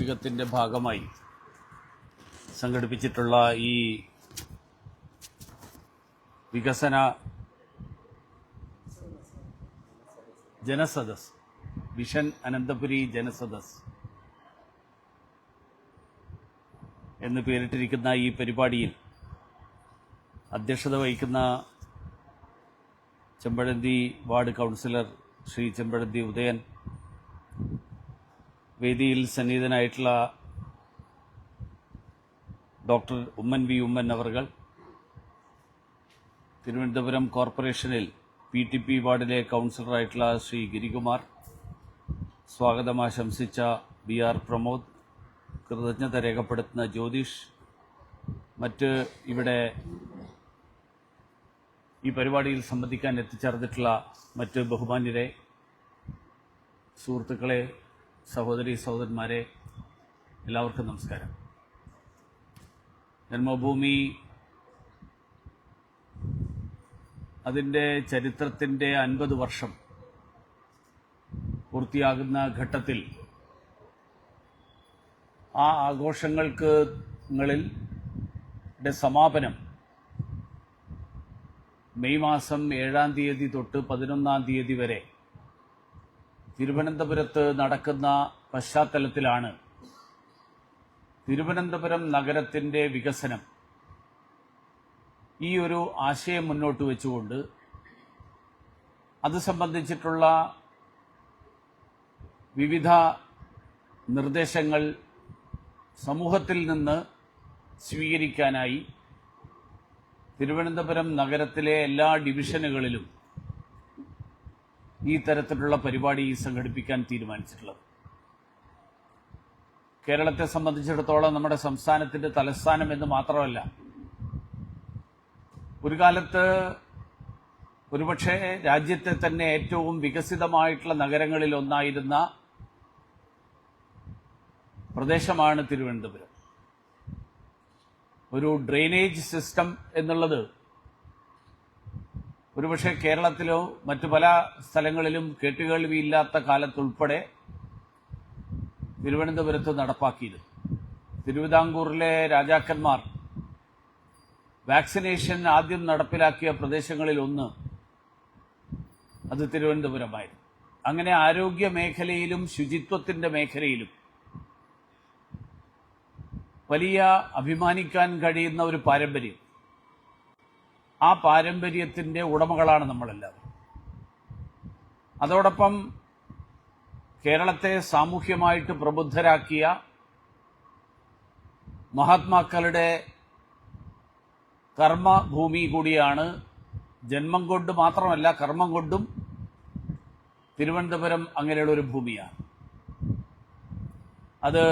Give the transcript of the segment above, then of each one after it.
വാർഷികത്തിന്റെ ഭാഗമായി സംഘടിപ്പിച്ചിട്ടുള്ള ഈ വികസന ജനസദസ് വിഷൻ അനന്തപുരി ജനസദസ് എന്ന് പേരിട്ടിരിക്കുന്ന ഈ പരിപാടിയിൽ അധ്യക്ഷത വഹിക്കുന്ന ചെമ്പഴന്തി വാർഡ് കൗൺസിലർ ശ്രീ ചെമ്പഴന്തി ഉദയൻ വേദിയിൽ സന്നിഹിതനായിട്ടുള്ള ഡോക്ടർ ഉമ്മൻ വി ഉമ്മൻ അവർകൾ തിരുവനന്തപുരം കോർപ്പറേഷനിൽ പി ടി പി വാർഡിലെ കൗൺസിലറായിട്ടുള്ള ശ്രീ ഗിരികുമാർ സ്വാഗതം ആശംസിച്ച ബി ആർ പ്രമോദ് കൃതജ്ഞത രേഖപ്പെടുത്തുന്ന ജ്യോതിഷ് മറ്റ് ഇവിടെ ഈ പരിപാടിയിൽ സംബന്ധിക്കാൻ എത്തിച്ചേർന്നിട്ടുള്ള മറ്റ് ബഹുമാന്യരെ സുഹൃത്തുക്കളെ സഹോദരി സഹോദരന്മാരെ എല്ലാവർക്കും നമസ്കാരം. ജന്മഭൂമി അതിന്റെ ചരിത്രത്തിന്റെ അൻപത് വർഷം പൂർത്തിയാകുന്ന ഘട്ടത്തിൽ ആ ആഘോഷങ്ങൾക്ക് സമാപനം മെയ് മാസം ഏഴാം തീയതി തൊട്ട് പതിനൊന്നാം തീയതി വരെ തിരുവനന്തപുരത്ത് നടക്കുന്ന പശ്ചാത്തലത്തിലാണ് തിരുവനന്തപുരം നഗരത്തിന്റെ വികസനം ഈ ഒരു ആശയം മുന്നോട്ട് വെച്ചുകൊണ്ട് അത് സംബന്ധിച്ചിട്ടുള്ള വിവിധ നിർദ്ദേശങ്ങൾ സമൂഹത്തിൽ നിന്ന് സ്വീകരിക്കാനായി തിരുവനന്തപുരം നഗരത്തിലെ എല്ലാ ഡിവിഷനുകളിലും ഈ തരത്തിലുള്ള പരിപാടി സംഘടിപ്പിക്കാൻ തീരുമാനിച്ചിട്ടുള്ളത്. കേരളത്തെ സംബന്ധിച്ചിടത്തോളം നമ്മുടെ സംസ്ഥാനത്തിന്റെ തലസ്ഥാനം എന്ന് മാത്രമല്ല ഒരു കാലത്ത് ഒരുപക്ഷെ രാജ്യത്തെ തന്നെ ഏറ്റവും വികസിതമായിട്ടുള്ള നഗരങ്ങളിൽ ഒന്നായിരുന്ന പ്രദേശമാണ് തിരുവനന്തപുരം. ഒരു ഡ്രെയിനേജ് സിസ്റ്റം എന്നുള്ളത് ഒരുപക്ഷെ കേരളത്തിലോ മറ്റു പല സ്ഥലങ്ങളിലും കേട്ടുകേൾവിയില്ലാത്ത കാലത്തുൾപ്പെടെ തിരുവനന്തപുരത്ത് നടപ്പാക്കിയിരുന്നു തിരുവിതാംകൂറിലെ രാജാക്കന്മാർ വാക്സിനേഷൻ ആദ്യം നടപ്പിലാക്കിയ പ്രദേശങ്ങളിൽ ഒന്ന് അത് തിരുവനന്തപുരമായിരുന്നു. അങ്ങനെ ആരോഗ്യ മേഖലയിലും ശുചിത്വത്തിന്റെ മേഖലയിലും വലിയ അഭിമാനിക്കാൻ കഴിയുന്ന ഒരു പാരമ്പര്യം ആ പാരമ്പര്യത്തിന്റെ ഉടമകളാണ് നമ്മളെല്ലാവരും. അതോടൊപ്പം കേരളത്തെ സാമൂഹ്യമായിട്ട് പ്രബുദ്ധരാക്കിയ മഹാത്മാക്കളുടെ കർമ്മഭൂമി കൂടിയാണ് ജന്മം കൊണ്ട് മാത്രമല്ല കർമ്മം കൊണ്ടും തിരുവനന്തപുരം അങ്ങനെയുള്ള ഒരു ഭൂമിയാണ്. അത്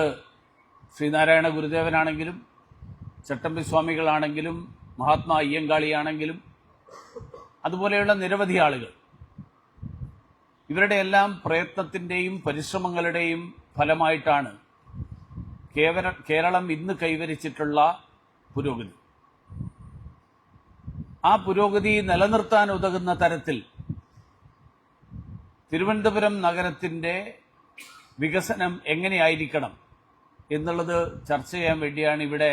ശ്രീനാരായണ ഗുരുദേവനാണെങ്കിലും ചട്ടമ്പി സ്വാമികളാണെങ്കിലും മഹാത്മാ അയ്യങ്കാളിയാണെങ്കിലും അതുപോലെയുള്ള നിരവധി ആളുകൾ. ഇവരുടെ എല്ലാം പ്രയത്നത്തിന്റെയും പരിശ്രമങ്ങളുടെയും ഫലമായിട്ടാണ് കേരളം ഇന്ന് കൈവരിച്ചിട്ടുള്ള പുരോഗതി. ആ പുരോഗതി നിലനിർത്താൻ ഉതകുന്ന തരത്തിൽ തിരുവനന്തപുരം നഗരത്തിന്റെ വികസനം എങ്ങനെയായിരിക്കണം എന്നുള്ളത് ചർച്ച ചെയ്യാൻ വേണ്ടിയാണ് ഇവിടെ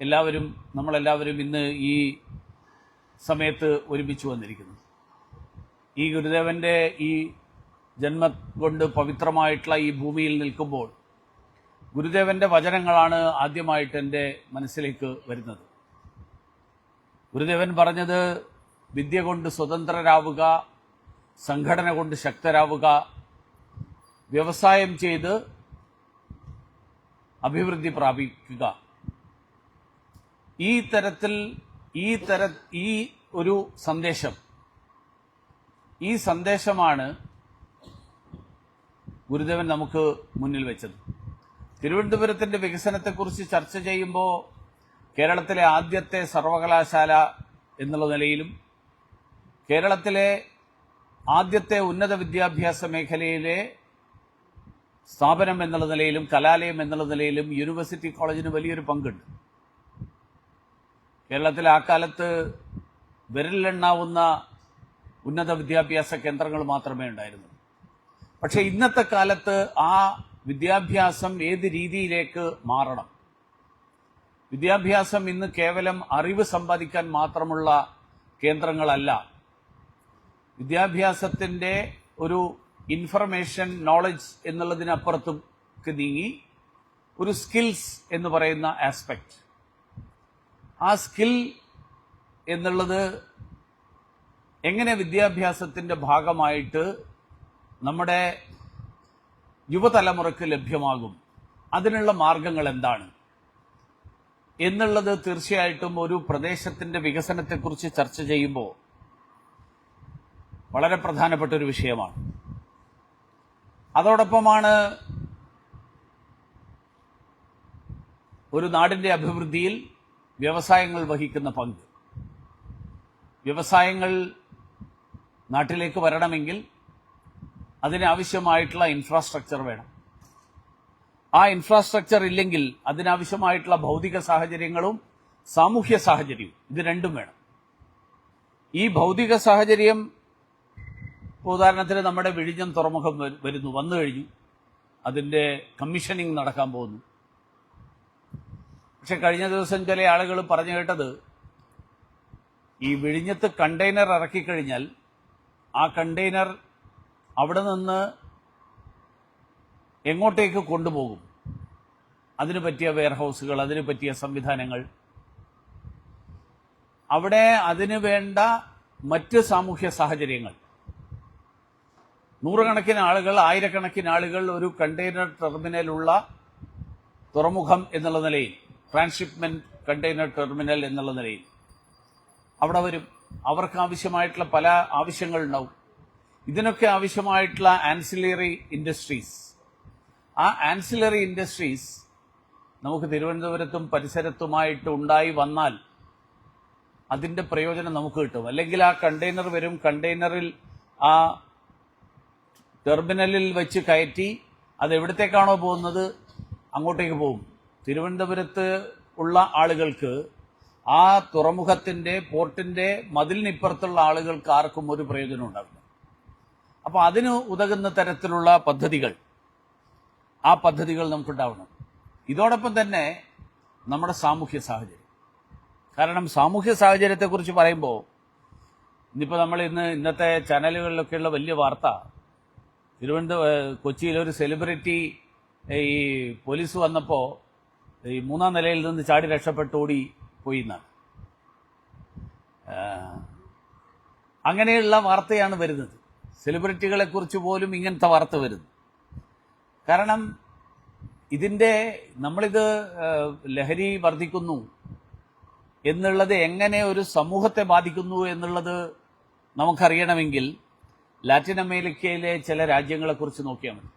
എല്ലാവരും നമ്മളെല്ലാവരും ഇന്ന് ഈ സമയത്ത് ഒരുമിച്ച് വന്നിരിക്കുന്നത് ഈ ഗുരുദേവന്റെ ഈ ജന്മ കൊണ്ട് പവിത്രമായിട്ടുള്ള ഈ ഭൂമിയിൽ നിൽക്കുമ്പോൾ ഗുരുദേവന്റെ വചനങ്ങളാണ് ആദ്യമായിട്ട് എന്റെ മനസ്സിലേക്ക് വരുന്നത്. ഗുരുദേവൻ പറഞ്ഞത് വിദ്യ കൊണ്ട് സ്വതന്ത്രരാവുക സംഘടന കൊണ്ട് ശക്തരാവുക വ്യവസായം ചെയ്ത് അഭിവൃദ്ധി പ്രാപിക്കുക. ഈ തരത്തിൽ ഈ തര ഈ ഒരു സന്ദേശം ഈ സന്ദേശമാണ് ഗുരുദേവൻ നമുക്ക് മുന്നിൽ വെച്ചത്. തിരുവനന്തപുരത്തിന്റെ വികസനത്തെക്കുറിച്ച് ചർച്ച ചെയ്യുമ്പോൾ കേരളത്തിലെ ആദ്യത്തെ സർവകലാശാല എന്നുള്ള നിലയിലും കേരളത്തിലെ ആദ്യത്തെ ഉന്നത വിദ്യാഭ്യാസ മേഖലയിലെ സ്ഥാപനം എന്നുള്ള നിലയിലും കലാലയം എന്നുള്ള നിലയിലും യൂണിവേഴ്സിറ്റി കോളേജിന് വലിയൊരു പങ്കുണ്ട്. കേരളത്തിൽ ആ കാലത്ത് വിരലിലെണ്ണാവുന്ന ഉന്നത വിദ്യാഭ്യാസ കേന്ദ്രങ്ങൾ മാത്രമേ ഉണ്ടായിരുന്നു പക്ഷെ ഇന്നത്തെ കാലത്ത് ആ വിദ്യാഭ്യാസം ഏത് രീതിയിലേക്ക് മാറണം? വിദ്യാഭ്യാസം ഇന്ന് കേവലം അറിവ് സമ്പാദിക്കാൻ മാത്രമുള്ള കേന്ദ്രങ്ങളല്ല. വിദ്യാഭ്യാസത്തിന്റെ ഒരു ഇൻഫർമേഷൻ നോളജ് എന്നുള്ളതിനപ്പുറത്തേക്ക് നീങ്ങി ഒരു സ്കിൽസ് എന്ന് പറയുന്ന ആസ്പെക്ട് ആ സ്കിൽ എന്നുള്ളത് എങ്ങനെ വിദ്യാഭ്യാസത്തിന്റെ ഭാഗമായിട്ട് നമ്മുടെ യുവതലമുറയ്ക്ക് ലഭ്യമാകും? അതിനുള്ള മാർഗങ്ങൾ എന്താണ്? എന്നുള്ളത് തീർച്ചയായിട്ടും ഒരു പ്രദേശത്തിന്റെ വികസനത്തെക്കുറിച്ച് ചർച്ച ചെയ്യുമ്പോൾ വളരെ പ്രധാനപ്പെട്ട ഒരു വിഷയമാണ്. അതോടൊപ്പമാണ് ഒരു നാടിന്റെ അഭിവൃദ്ധിയിൽ വ്യവസായങ്ങൾ വഹിക്കുന്ന പങ്ക്. വ്യവസായങ്ങൾ നാട്ടിലേക്ക് വരണമെങ്കിൽ അതിനാവശ്യമായിട്ടുള്ള ഇൻഫ്രാസ്ട്രക്ചർ വേണം. ആ ഇൻഫ്രാസ്ട്രക്ചർ ഇല്ലെങ്കിൽ അതിനാവശ്യമായിട്ടുള്ള ഭൗതിക സാഹചര്യങ്ങളും സാമൂഹ്യ സാഹചര്യവും ഇത് രണ്ടും വേണം. ഈ ഭൗതിക സാഹചര്യം ഉദാഹരണത്തിന് നമ്മുടെ വിഴിഞ്ഞം തുറമുഖം വരുന്നു വന്നു കഴിഞ്ഞു. അതിന്റെ കമ്മീഷനിങ് നടക്കാൻ പോകുന്നു. പക്ഷെ കഴിഞ്ഞ ദിവസം ചില ആളുകൾ പറഞ്ഞു കേട്ടത് ഈ വിഴിഞ്ഞത്ത് കണ്ടെയ്നർ ഇറക്കിക്കഴിഞ്ഞാൽ ആ കണ്ടെയ്നർ അവിടെ നിന്ന് എങ്ങോട്ടേക്ക് കൊണ്ടുപോകും? അതിനു പറ്റിയ വെയർഹൗസുകൾ അതിനു പറ്റിയ സംവിധാനങ്ങൾ. അവിടെ അതിന് വേണ്ട മറ്റ് സാമൂഹ്യ സാഹചര്യങ്ങൾ. നൂറുകണക്കിന് ആളുകൾ ആയിരക്കണക്കിന് ആളുകൾ ഒരു കണ്ടെയ്നർ ടെർമിനലുള്ള തുറമുഖം എന്നുള്ള നിലയിൽ ട്രാൻസ്ഷിപ്മെന്റ് കണ്ടെയ്നർ ടെർമിനൽ എന്നുള്ള നിലയിൽ. അവിടെ വരും. അവർക്ക് ആവശ്യമായിട്ടുള്ള പല ആവശ്യങ്ങൾ ഉണ്ടാവും ഇതിനൊക്കെ ആവശ്യമായിട്ടുള്ള ആൻസിലറി ഇൻഡസ്ട്രീസ് ആ ആൻസിലറി ഇൻഡസ്ട്രീസ് നമുക്ക് തിരുവനന്തപുരത്തും പരിസരത്തുമായിട്ട് ഉണ്ടായി വന്നാൽ അതിന്റെ പ്രയോജനം നമുക്ക് കിട്ടും. അല്ലെങ്കിൽ ആ കണ്ടെയ്നർ വരും. കണ്ടെയ്നറിൽ ആ ടെർമിനലിൽ വെച്ച് കയറ്റി അത് എവിടത്തേക്കാണോ പോകുന്നത് അങ്ങോട്ടേക്ക് പോകും. തിരുവനന്തപുരത്ത് ഉള്ള ആളുകൾക്ക് ആ തുറമുഖത്തിന്റെ പോർട്ടിന്റെ മതിലിനിപ്പുറത്തുള്ള ആളുകൾക്ക് ആർക്കും ഒരു പ്രയോജനം ഉണ്ടാവില്ല. അപ്പൊ അതിന് ഉതകുന്ന തരത്തിലുള്ള പദ്ധതികൾ ആ പദ്ധതികൾ നമുക്കുണ്ടാവണം. ഇതോടൊപ്പം തന്നെ നമ്മുടെ സാമൂഹ്യ സാഹചര്യം. കാരണം സാമൂഹ്യ സാഹചര്യത്തെക്കുറിച്ച് പറയുമ്പോൾ ഇന്നിപ്പോൾ നമ്മൾ ഇന്ന് ഇന്നത്തെ ചാനലുകളിലൊക്കെയുള്ള വലിയ വാർത്ത തിരുവനന്തപുരം കൊച്ചിയിലൊരു സെലിബ്രിറ്റി ഈ പോലീസ് വന്നപ്പോൾ ഈ മൂന്നാം നിലയിൽ നിന്ന് ചാടി രക്ഷപ്പെട്ട് ഓടി പോയി എന്നാണ്. അങ്ങനെയുള്ള വാർത്തയാണ് വരുന്നത്. സെലിബ്രിറ്റികളെ കുറിച്ച് പോലും ഇങ്ങനത്തെ വാർത്ത വരുന്നു. കാരണം ഇതിന്റെ നമ്മളിത് ലഹരി വർദ്ധിക്കുന്നു എന്നുള്ളത് എങ്ങനെ ഒരു സമൂഹത്തെ ബാധിക്കുന്നു എന്നുള്ളത് നമുക്കറിയണമെങ്കിൽ ലാറ്റിൻ അമേരിക്കയിലെ ചില രാജ്യങ്ങളെക്കുറിച്ച് നോക്കിയാൽ മതി.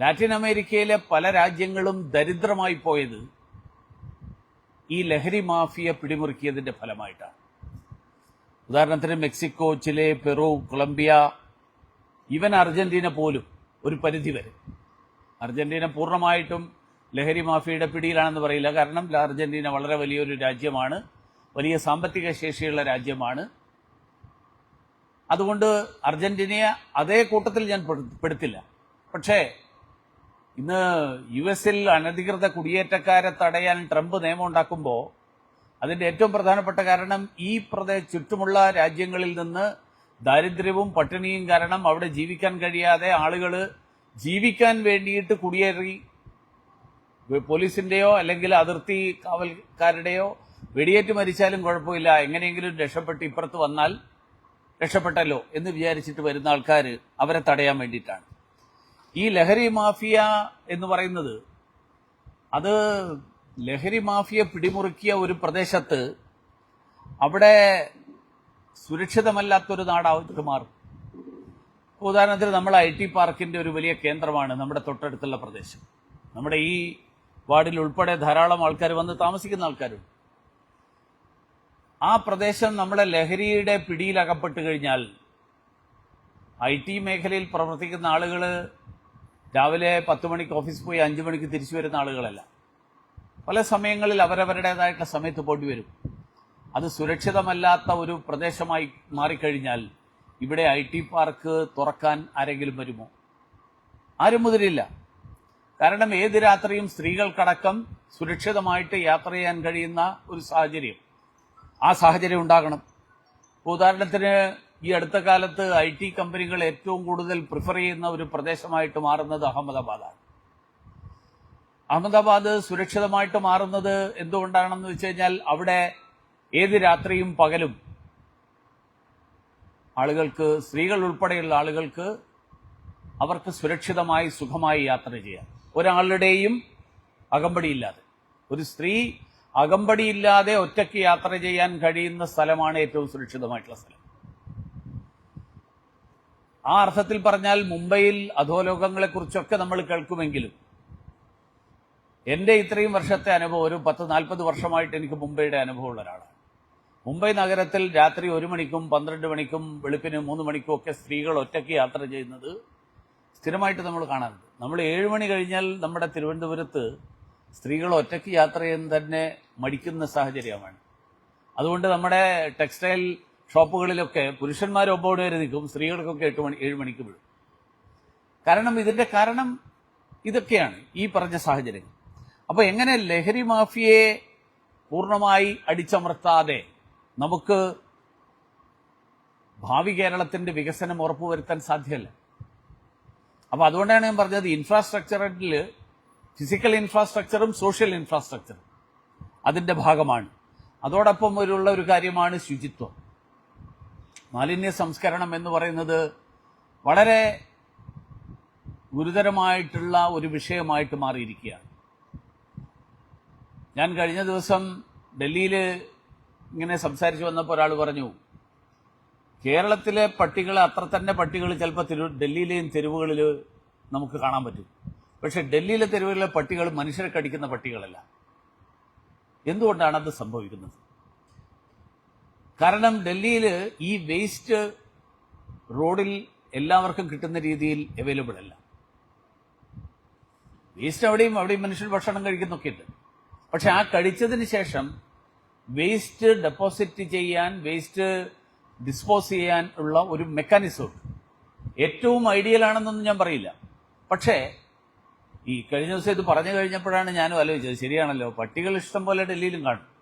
ലാറ്റിൻ അമേരിക്കയിലെ പല രാജ്യങ്ങളും ദരിദ്രമായി പോയത് ഈ ലഹരി മാഫിയ പിടിമുറുക്കിയതിന്റെ ഫലമായിട്ടാണ്. ഉദാഹരണത്തിന് മെക്സിക്കോ ചിലെ പെറു കൊളംബിയ ഇവൻ അർജന്റീന പോലും ഒരു പരിധി വരെ. അർജന്റീന പൂർണമായിട്ടും ലഹരി മാഫിയയുടെ പിടിയിലാണെന്ന് പറയില്ല. കാരണം അർജന്റീന വളരെ വലിയൊരു രാജ്യമാണ്. വലിയ സാമ്പത്തിക ശേഷിയുള്ള രാജ്യമാണ്. അതുകൊണ്ട് അർജന്റീനയെ അതേ കൂട്ടത്തിൽ ഞാൻ പെടുത്തില്ല. പക്ഷേ ഇന്ന് യു എസിൽ അനധികൃത കുടിയേറ്റക്കാരെ തടയാൻ ട്രംപ് നിയമം ഉണ്ടാക്കുമ്പോൾ അതിന്റെ ഏറ്റവും പ്രധാനപ്പെട്ട കാരണം ഈ പ്രദേശ ചുറ്റുമുള്ള രാജ്യങ്ങളിൽ നിന്ന് ദാരിദ്ര്യവും പട്ടിണിയും കാരണം അവിടെ ജീവിക്കാൻ കഴിയാതെ ആളുകൾ ജീവിക്കാൻ വേണ്ടിയിട്ട് കുടിയേറി പോലീസിന്റെയോ അല്ലെങ്കിൽ അതിർത്തി കാവൽക്കാരുടെയോ വെടിയേറ്റ് മരിച്ചാലും കുഴപ്പമില്ല. എങ്ങനെയെങ്കിലും രക്ഷപ്പെട്ട് ഇപ്പുറത്ത് വന്നാൽ രക്ഷപ്പെട്ടല്ലോ എന്ന് വിചാരിച്ചിട്ട് വരുന്ന ആൾക്കാർ അവരെ തടയാൻ വേണ്ടിയിട്ടാണ്. ഈ ലഹരി മാഫിയ എന്ന് പറയുന്നത് അത് ലഹരി മാഫിയ പിടിമുറുക്കിയ ഒരു പ്രദേശത്ത് അവിടെ സുരക്ഷിതമല്ലാത്തൊരു നാടായിട്ട് മാറും ഉദാഹരണത്തിന് നമ്മൾ ഐ ടി പാർക്കിന്റെ ഒരു വലിയ കേന്ദ്രമാണ് നമ്മുടെ തൊട്ടടുത്തുള്ള പ്രദേശം. നമ്മുടെ ഈ വാർഡിൽ ഉൾപ്പെടെ ധാരാളം ആൾക്കാർ വന്ന് താമസിക്കുന്ന ആൾക്കാരുണ്ട്. ആ പ്രദേശം നമ്മളെ ലഹരിയുടെ പിടിയിലകപ്പെട്ട് കഴിഞ്ഞാൽ ഐ ടി മേഖലയിൽ പ്രവർത്തിക്കുന്ന ആളുകൾ രാവിലെ പത്ത് മണിക്ക് ഓഫീസിൽ പോയി അഞ്ചു മണിക്ക് തിരിച്ചു വരുന്ന ആളുകളല്ല. പല സമയങ്ങളിൽ അവരവരുടേതായിട്ടുള്ള സമയത്ത് പോണ്ടി വരും. അത് സുരക്ഷിതമല്ലാത്ത ഒരു പ്രദേശമായി മാറിക്കഴിഞ്ഞാൽ ഇവിടെ ഐ ടി പാർക്ക് തുറക്കാൻ ആരെങ്കിലും വരുമോ? ആരും മുതിരില്ല. കാരണം ഏത് രാത്രിയും സ്ത്രീകൾക്കടക്കം സുരക്ഷിതമായിട്ട് യാത്ര ചെയ്യാൻ കഴിയുന്ന ഒരു സാഹചര്യം. ആ സാഹചര്യം ഉണ്ടാകണം. ഉദാഹരണത്തിന് ഈ അടുത്ത കാലത്ത് ഐ ടി കമ്പനികൾ ഏറ്റവും കൂടുതൽ പ്രിഫർ ചെയ്യുന്ന ഒരു പ്രദേശമായിട്ട് മാറുന്നത് അഹമ്മദാബാദാണ് അഹമ്മദാബാദ് സുരക്ഷിതമായിട്ട് മാറുന്നത് എന്തുകൊണ്ടാണെന്ന് വെച്ച് കഴിഞ്ഞാൽ അവിടെ ഏത് രാത്രിയും പകലും ആളുകൾക്ക് സ്ത്രീകൾ ഉൾപ്പെടെയുള്ള ആളുകൾക്ക് അവർക്ക് സുരക്ഷിതമായി സുഖമായി യാത്ര ചെയ്യാം. ഒരാളുടെയും അകമ്പടിയില്ലാതെ. ഒരു സ്ത്രീ അകമ്പടിയില്ലാതെ ഒറ്റയ്ക്ക് യാത്ര ചെയ്യാൻ കഴിയുന്ന സ്ഥലമാണ് ഏറ്റവും സുരക്ഷിതമായിട്ടുള്ള സ്ഥലം. ആ അർത്ഥത്തിൽ പറഞ്ഞാൽ മുംബൈയിൽ അധോലോകങ്ങളെ കുറിച്ചൊക്കെ നമ്മൾ കേൾക്കുമെങ്കിലും എന്റെ ഇത്രയും വർഷത്തെ അനുഭവം ഒരു പത്ത് നാൽപ്പത് വർഷമായിട്ട് എനിക്ക് മുംബൈയുടെ അനുഭവമുള്ള ഒരാളാണ്. മുംബൈ നഗരത്തിൽ രാത്രി ഒരു മണിക്കും പന്ത്രണ്ട് മണിക്കും വെളുപ്പിന് മൂന്ന് മണിക്കും ഒക്കെ സ്ത്രീകൾ ഒറ്റയ്ക്ക് യാത്ര ചെയ്യുന്നത് സ്ഥിരമായിട്ട് നമ്മൾ കാണാറുണ്ട്. നമ്മൾ ഏഴ് മണി കഴിഞ്ഞാൽ നമ്മുടെ തിരുവനന്തപുരത്ത് സ്ത്രീകൾ ഒറ്റയ്ക്ക് യാത്ര ചെയ്യാൻ തന്നെ മടിക്കുന്ന സാഹചര്യമാണ്. അതുകൊണ്ട് നമ്മുടെ ടെക്സ്റ്റൈൽ ഷോപ്പുകളിലൊക്കെ പുരുഷന്മാർ ഒമ്പത് വരെ നിൽക്കും സ്ത്രീകൾക്കൊക്കെ എട്ട് മണി ഏഴ് മണിക്ക് വിടും. കാരണം ഇതിന്റെ കാരണം ഇതൊക്കെയാണ് ഈ പറഞ്ഞ സാഹചര്യങ്ങൾ. അപ്പോൾ എങ്ങനെ ലഹരി മാഫിയയെ പൂർണമായി അടിച്ചമർത്താതെ നമുക്ക് ഭാവി കേരളത്തിന്റെ വികസനം ഉറപ്പുവരുത്താൻ സാധ്യമല്ല? അപ്പോൾ അതുകൊണ്ടാണ് ഞാൻ പറഞ്ഞത് ഇൻഫ്രാസ്ട്രക്ചറിൽ ഫിസിക്കൽ ഇൻഫ്രാസ്ട്രക്ചറും സോഷ്യൽ ഇൻഫ്രാസ്ട്രക്ചറും അതിന്റെ ഭാഗമാണ്. അതോടൊപ്പം ഒരു കാര്യമാണ് ശുചിത്വം. മാലിന്യ സംസ്കരണം എന്ന് പറയുന്നത് വളരെ ഗുരുതരമായിട്ടുള്ള ഒരു വിഷയമായിട്ട് മാറിയിരിക്കുകയാണ്. ഞാൻ കഴിഞ്ഞ ദിവസം ഡൽഹിയിൽ ഇങ്ങനെ സംസാരിച്ചു വന്നപ്പോൾ ഒരാൾ പറഞ്ഞു കേരളത്തിലെ പട്ടികൾ അത്ര തന്നെ പട്ടികൾ ചിലപ്പോൾ തെരു ഡൽഹിയിലെയും തെരുവുകളിൽ നമുക്ക് കാണാൻ പറ്റും. പക്ഷെ ഡൽഹിയിലെ തെരുവുകളിലെ പട്ടികൾ മനുഷ്യരെ കടിക്കുന്ന പട്ടികളല്ല. എന്തുകൊണ്ടാണ് അത് സംഭവിക്കുന്നത്? കാരണം ഡൽഹിയിൽ ഈ വേസ്റ്റ് റോഡിൽ എല്ലാവർക്കും കിട്ടുന്ന രീതിയിൽ അവൈലബിൾ അല്ല. വേസ്റ്റ് അവിടെയും അവിടെയും മനുഷ്യർ ഭക്ഷണം കഴിക്കുന്നൊക്കെ ഉണ്ട്. പക്ഷെ ആ കഴിച്ചതിന് ശേഷം വേസ്റ്റ് ഡെപ്പോസിറ്റ് ചെയ്യാൻ വേസ്റ്റ് ഡിസ്പോസ് ചെയ്യാൻ ഉള്ള ഒരു മെക്കാനിസം ഉണ്ട്. ഏറ്റവും ഐഡിയൽ ആണെന്നൊന്നും ഞാൻ പറയില്ല. പക്ഷേ ഈ കഴിഞ്ഞ ദിവസം ഇത് പറഞ്ഞു കഴിഞ്ഞപ്പോഴാണ് ഞാനും ആലോചിച്ചത് ശരിയാണല്ലോ പട്ടികൾ ഇഷ്ടം പോലെ ഡൽഹിയിലും കാണും.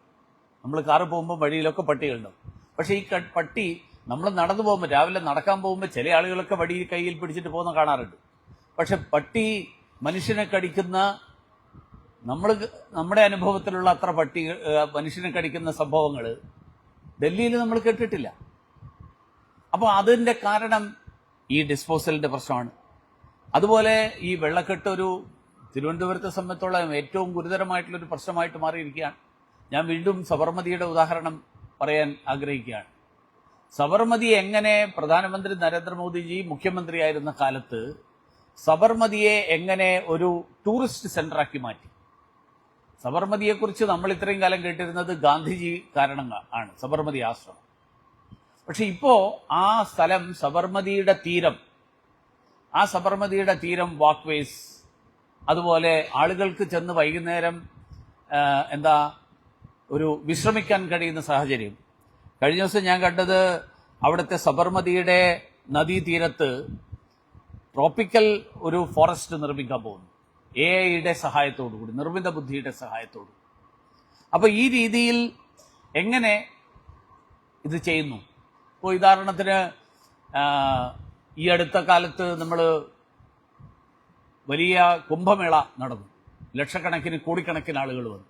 നമ്മൾ കാറ് പോകുമ്പോൾ വഴിയിലൊക്കെ പട്ടികളുണ്ടാവും. പക്ഷേ ഈ പട്ടി നമ്മൾ നടന്നു പോകുമ്പോൾ രാവിലെ നടക്കാൻ പോകുമ്പോൾ ചില ആളുകളൊക്കെ വടി കയ്യിൽ പിടിച്ചിട്ട് പോകുന്ന കാണാറുണ്ട്. പക്ഷെ പട്ടി മനുഷ്യനെ കടിക്കുന്ന നമ്മൾ നമ്മുടെ അനുഭവത്തിലുള്ള അത്ര പട്ടി മനുഷ്യനെ കടിക്കുന്ന സംഭവങ്ങൾ ഡൽഹിയിൽ നമ്മൾ കേട്ടിട്ടില്ല. അപ്പോൾ അതിന്റെ കാരണം ഈ ഡിസ്പോസലിന്റെ പ്രശ്നമാണ്. അതുപോലെ ഈ വെള്ളക്കെട്ട് ഒരു തിരുവനന്തപുരത്തെ സംബന്ധിച്ചോളം ഏറ്റവും ഗുരുതരമായിട്ടുള്ളൊരു പ്രശ്നമായിട്ട് മാറിയിരിക്കുകയാണ്. ഞാൻ വീണ്ടും സബർമതിയുടെ ഉദാഹരണം പറയാൻ ആഗ്രഹിക്കുകയാണ്. സബർമതി എങ്ങനെ പ്രധാനമന്ത്രി നരേന്ദ്രമോദിജി മുഖ്യമന്ത്രിയായിരുന്ന കാലത്ത് സബർമതിയെ എങ്ങനെ ഒരു ടൂറിസ്റ്റ് സെന്ററാക്കി മാറ്റി? സബർമതിയെക്കുറിച്ച് നമ്മൾ ഇത്രയും കാലം കേട്ടിരുന്നത് ഗാന്ധിജി കാരണം ആണ്. സബർമതി ആശ്രമം. പക്ഷെ ഇപ്പോ ആ സ്ഥലം സബർമതിയുടെ തീരം ആ സബർമതിയുടെ തീരം വാക്ക്വേസ് അതുപോലെ ആളുകൾക്ക് ചെന്ന് വൈകുന്നേരം എന്താ ഒരു വിശ്രമിക്കാൻ കഴിയുന്ന സാഹചര്യം. കഴിഞ്ഞ ദിവസം ഞാൻ കണ്ടത് അവിടുത്തെ സബർമതിയുടെ നദീതീരത്ത് ട്രോപ്പിക്കൽ ഒരു ഫോറസ്റ്റ് നിർമ്മിക്കാൻ പോകുന്നു. എ ഐയുടെ സഹായത്തോടു കൂടി നിർമ്മിത ബുദ്ധിയുടെ സഹായത്തോടു അപ്പോൾ ഈ രീതിയിൽ എങ്ങനെ ഇത് ചെയ്യുന്നു? ഇപ്പോൾ ഉദാഹരണത്തിന് ഈ അടുത്ത കാലത്ത് നമ്മൾ വലിയ കുംഭമേള നടന്നു. ലക്ഷക്കണക്കിന് കോടിക്കണക്കിന് ആളുകൾ വന്നു.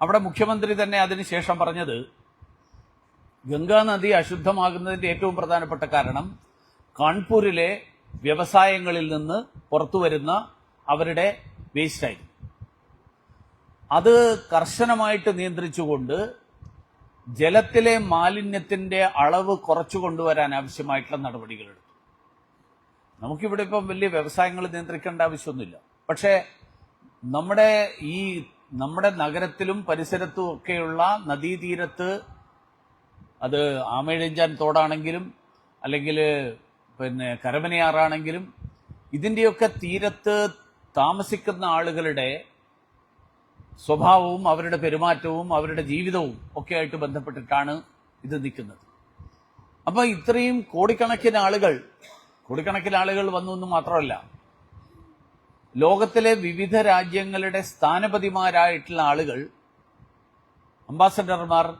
അവിടെ മുഖ്യമന്ത്രി തന്നെ അതിനുശേഷം പറഞ്ഞത് ഗംഗാനദി അശുദ്ധമാകുന്നതിന്റെ ഏറ്റവും പ്രധാനപ്പെട്ട കാരണം കാൺപൂരിലെ വ്യവസായങ്ങളിൽ നിന്ന് പുറത്തു വരുന്ന അവരുടെ വേസ്റ്റായിരുന്നു അത് കർശനമായിട്ട് നിയന്ത്രിച്ചുകൊണ്ട് ജലത്തിലെ മാലിന്യത്തിന്റെ അളവ് കുറച്ചു കൊണ്ടുവരാൻ ആവശ്യമായിട്ടുള്ള നടപടികളെടുത്തു നമുക്കിവിടെ ഇപ്പം വലിയ വ്യവസായങ്ങൾ നിയന്ത്രിക്കേണ്ട ആവശ്യമൊന്നുമില്ല. പക്ഷേ നമ്മുടെ ഈ നമ്മുടെ നഗരത്തിലും പരിസരത്തും ഒക്കെയുള്ള നദീതീരത്ത് അത് ആമേഴഞ്ചാൻ തോടാണെങ്കിലും അല്ലെങ്കിൽ പിന്നെ കരമനയാറാണെങ്കിലും ഇതിന്റെയൊക്കെ തീരത്ത് താമസിക്കുന്ന ആളുകളുടെ സ്വഭാവവും അവരുടെ പെരുമാറ്റവും അവരുടെ ജീവിതവും ഒക്കെ ആയിട്ട് ബന്ധപ്പെട്ടിട്ടാണ് ഇത് നിൽക്കുന്നത്. അപ്പോൾ ഇത്രയും കോടിക്കണക്കിന് ആളുകൾ കോടിക്കണക്കിന് ആളുകൾ വന്നു എന്ന് മാത്രമല്ല ലോകത്തിലെ വിവിധ രാജ്യങ്ങളുടെ സ്ഥാനപതിമാരായിട്ടുള്ള ആളുകൾ അംബാസഡർമാർ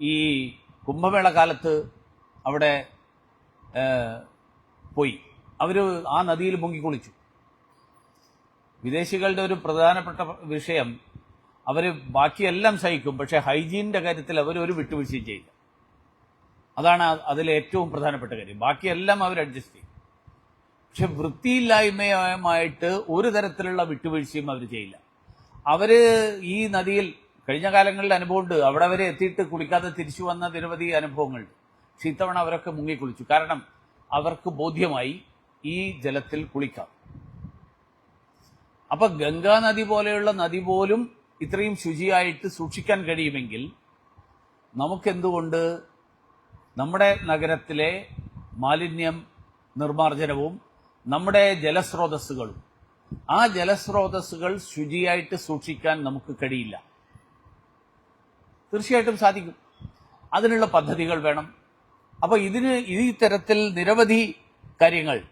ഈ കുംഭമേള കാലത്ത് അവിടെ പോയി. അവർ ആ നദിയിൽ മുങ്ങിക്കുളിച്ചു വിദേശികളുടെ ഒരു പ്രധാനപ്പെട്ട വിഷയം അവർ ബാക്കിയെല്ലാം സഹിക്കും പക്ഷേ ഹൈജീനിന്റെ കാര്യത്തിൽ അവർ ഒരു വിട്ടുവീഴ്ചയും ചെയ്യില്ല. അതാണ് അതിലെ ഏറ്റവും പ്രധാനപ്പെട്ട കാര്യം. ബാക്കിയെല്ലാം അവർ അഡ്ജസ്റ്റ് ചെയ്യും. പക്ഷെ വൃത്തിയില്ലായ്മയുമായിട്ട് ഒരു തരത്തിലുള്ള വിട്ടുവീഴ്ചയും അവർ ചെയ്യില്ല. അവർ ഈ നദിയിൽ കഴിഞ്ഞ കാലങ്ങളിൽ അനുഭവമുണ്ട്. അവിടെ വരെ എത്തിയിട്ട് കുളിക്കാതെ തിരിച്ചു വന്ന നിരവധി അനുഭവങ്ങളുണ്ട് പക്ഷെ ഇത്തവണ അവരൊക്കെ മുങ്ങിക്കുളിച്ചു കാരണം അവർക്ക് ബോധ്യമായി ഈ ജലത്തിൽ കുളിക്കാം. അപ്പൊ ഗംഗാ നദി പോലെയുള്ള നദി പോലും ഇത്രയും ശുചിയായിട്ട് സൂക്ഷിക്കാൻ കഴിയുമെങ്കിൽ നമുക്കെന്തുകൊണ്ട് നമ്മുടെ നഗരത്തിലെ മാലിന്യം നിർമ്മാർജനവും നമ്മുടെ ജലസ്രോതസ്സുകളും. ആ ജലസ്രോതസ്സുകൾ ശുചിയായിട്ട് സൂക്ഷിക്കാൻ നമുക്ക് കഴിയില്ല. തീർച്ചയായിട്ടും സാധിക്കും. അതിനുള്ള പദ്ധതികൾ വേണം. അപ്പോൾ ഇതിന് ഈ തരത്തിൽ നിരവധി കാര്യങ്ങൾ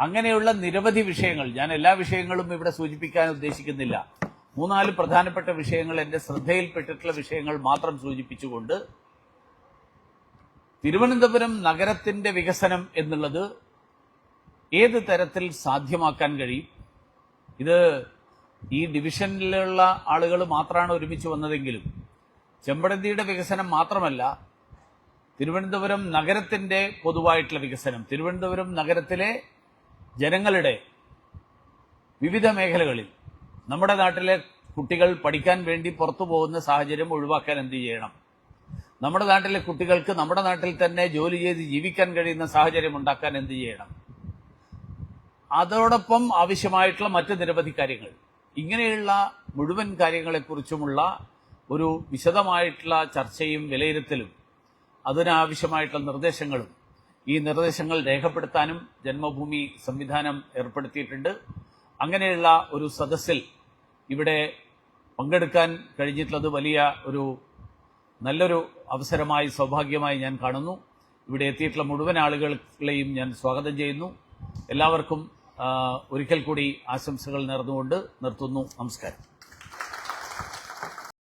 അങ്ങനെയുള്ള നിരവധി വിഷയങ്ങൾ ഞാൻ എല്ലാ വിഷയങ്ങളും ഇവിടെ സൂചിപ്പിക്കാൻ ഉദ്ദേശിക്കുന്നില്ല. മൂന്നാൽ പ്രധാനപ്പെട്ട വിഷയങ്ങൾ എന്റെ ശ്രദ്ധയിൽപ്പെട്ടിട്ടുള്ള വിഷയങ്ങൾ മാത്രം സൂചിപ്പിച്ചുകൊണ്ട് തിരുവനന്തപുരം നഗരത്തിന്റെ വികസനം എന്നുള്ളത് ഏത് തരത്തിൽ സാധ്യമാക്കാൻ കഴിയും? ഇത് ഈ ഡിവിഷനിലുള്ള ആളുകൾ മാത്രമാണ് ഒരുമിച്ച് വന്നതെങ്കിലും ചെമ്പടന്തിയുടെ വികസനം മാത്രമല്ല തിരുവനന്തപുരം നഗരത്തിന്റെ പൊതുവായിട്ടുള്ള വികസനം തിരുവനന്തപുരം നഗരത്തിലെ ജനങ്ങളുടെ വിവിധ മേഖലകളിൽ നമ്മുടെ നാട്ടിലെ കുട്ടികൾ പഠിക്കാൻ വേണ്ടി പുറത്തു പോകുന്ന സാഹചര്യം ഒഴിവാക്കാൻ എന്ത് ചെയ്യണം? നമ്മുടെ നാട്ടിലെ കുട്ടികൾക്ക് നമ്മുടെ നാട്ടിൽ തന്നെ ജോലി ചെയ്ത് ജീവിക്കാൻ കഴിയുന്ന സാഹചര്യം ഉണ്ടാക്കാൻ എന്ത് ചെയ്യണം? അതോടൊപ്പം ആവശ്യമായിട്ടുള്ള മറ്റ് നിരവധി കാര്യങ്ങൾ. ഇങ്ങനെയുള്ള മുഴുവൻ കാര്യങ്ങളെക്കുറിച്ചുമുള്ള ഒരു വിശദമായിട്ടുള്ള ചർച്ചയും വിലയിരുത്തലും അതിനാവശ്യമായിട്ടുള്ള നിർദ്ദേശങ്ങളും ഈ നിർദ്ദേശങ്ങൾ രേഖപ്പെടുത്താനും ജന്മഭൂമി സംവിധാനം ഏർപ്പെടുത്തിയിട്ടുണ്ട്. അങ്ങനെയുള്ള ഒരു സദസ്സിൽ ഇവിടെ പങ്കെടുക്കാൻ കഴിഞ്ഞിട്ടുള്ളത് വലിയ ഒരു നല്ലൊരു അവസരമായി സൗഭാഗ്യമായി ഞാൻ കാണുന്നു. ഇവിടെ എത്തിയിട്ടുള്ള മുഴുവൻ ആളുകളെയും ഞാൻ സ്വാഗതം ചെയ്യുന്നു. എല്ലാവർക്കും ഒരിക്കൽ കൂടി ആശംസകൾ നേർന്നുകൊണ്ട് നിർത്തുന്നു. നമസ്കാരം.